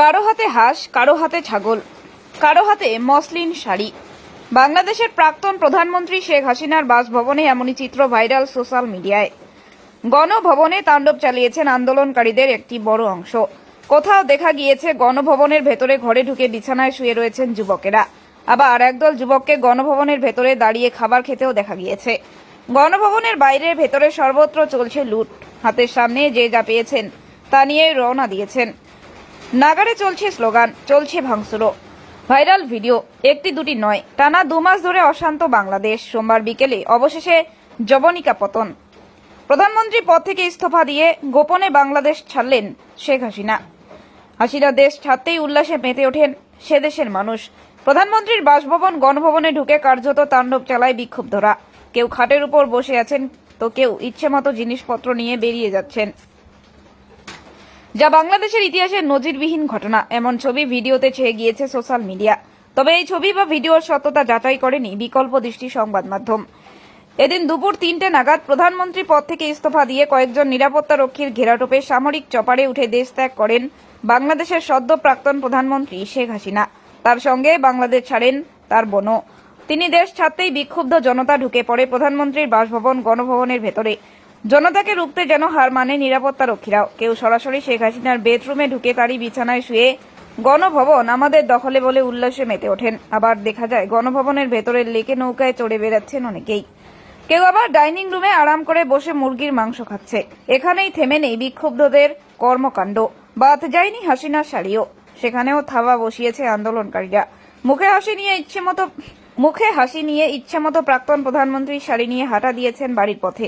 কারও হাতে হাঁস, কারও হাতে ছাগল, কারও হাতে মসলিন শাড়ি। বাংলাদেশের প্রাক্তন প্রধানমন্ত্রী শেখ হাসিনার বাসভবনে এমনই চিত্র ভাইরাল সোশ্যাল মিডিয়ায়। গণভবনে তাণ্ডব চালিয়েছেন আন্দোলনকারীদের একটি বড় অংশ। কোথাও দেখা গিয়েছে গণভবনের ভেতরে ঘরে ঢুকে বিছানায় শুয়ে রয়েছেন যুবকেরা। আবার একদল যুবককে গণভবনের ভেতরে দাঁড়িয়ে খাবার খেতেও দেখা গিয়েছে। গণভবনের বাইরের ভেতরে সর্বত্র চলছে লুট। হাতের সামনে যে যা পেয়েছেন তা নিয়ে রওনা দিয়েছেন। নাগারে চলছে স্লোগান, চলছে ভাঙচুরো ভাইরাল ভিডিও, একটি দুটি নয়। টানা দু মাস ধরে অশান্ত বাংলাদেশ। সোমবার বিকেলে অবশেষে জবনিকা পতন। প্রধানমন্ত্রী পদ থেকে ইস্তফা দিয়ে গোপনে বাংলাদেশ ছাড়লেন শেখ হাসিনা। হাসিনা দেশ ছাড়তেই উল্লাসে মেতে ওঠেন সে দেশের মানুষ। প্রধানমন্ত্রীর বাসভবন, গণভবনে ঢুকে কার্যত তাণ্ডব চালায় বিক্ষুব্ধরা। কেউ খাটের উপর বসে আছেন, তো কেউ ইচ্ছেমতো জিনিসপত্র নিয়ে বেরিয়ে যাচ্ছেন। যা বাংলাদেশের ইতিহাসের নজিরবিহীন ঘটনা। এমন ছবি ভিডিওতে ছেয়ে গিয়েছে সোশ্যাল মিডিয়া। তবে এই ছবি বা ভিডিওর সত্যতা যাচাই করেনি বিকল্প দৃষ্টি সংবাদ মাধ্যম। এদিন দুপুর তিনটে নাগাদ প্রধানমন্ত্রী পদ থেকে ইস্তফা দিয়ে কয়েকজন নিরাপত্তা রক্ষীর ঘেরাটোপে সামরিক চপারে উঠে দেশ ত্যাগ করেন বাংলাদেশের সদ্য প্রাক্তন প্রধানমন্ত্রী শেখ হাসিনা। তার সঙ্গে বাংলাদেশ ছাড়েন তার বোনও। তিনি দেশ ছাড়তেই বিক্ষুব্ধ জনতা ঢুকে পড়ে প্রধানমন্ত্রীর বাসভবন, গণভবনের ভেতরে। জনতাকে রুখতে যেন হার মানে নিরাপত্তা রক্ষীরাও কেউ সরাসরি শেখ হাসিনার বেডরুমে ঢুকে তারই বিছানায় শুয়ে গণভবন আমাদের দখলে বলে উল্লাসে মেতে ওঠেন। আবার দেখা যায়, গণভবনের ভেতরের লেকে নৌকায় চড়ে বেড়াচ্ছেন অনেকেই। কেউ আবার ডাইনিং রুমে আরাম করে বসে মুরগির মাংস খাচ্ছে। এখানেই থেমে নেই বিক্ষুব্ধদের কর্মকাণ্ড। বাদ যায়নি হাসিনার শাড়িও। সেখানেও থাবা বসিয়েছে আন্দোলনকারীরা। মুখে হাসি নিয়ে ইচ্ছে মতো মুখে হাসি নিয়ে ইচ্ছে মতো প্রাক্তন প্রধানমন্ত্রীর শাড়ি নিয়ে হাঁটা দিয়েছেন বাড়ির পথে।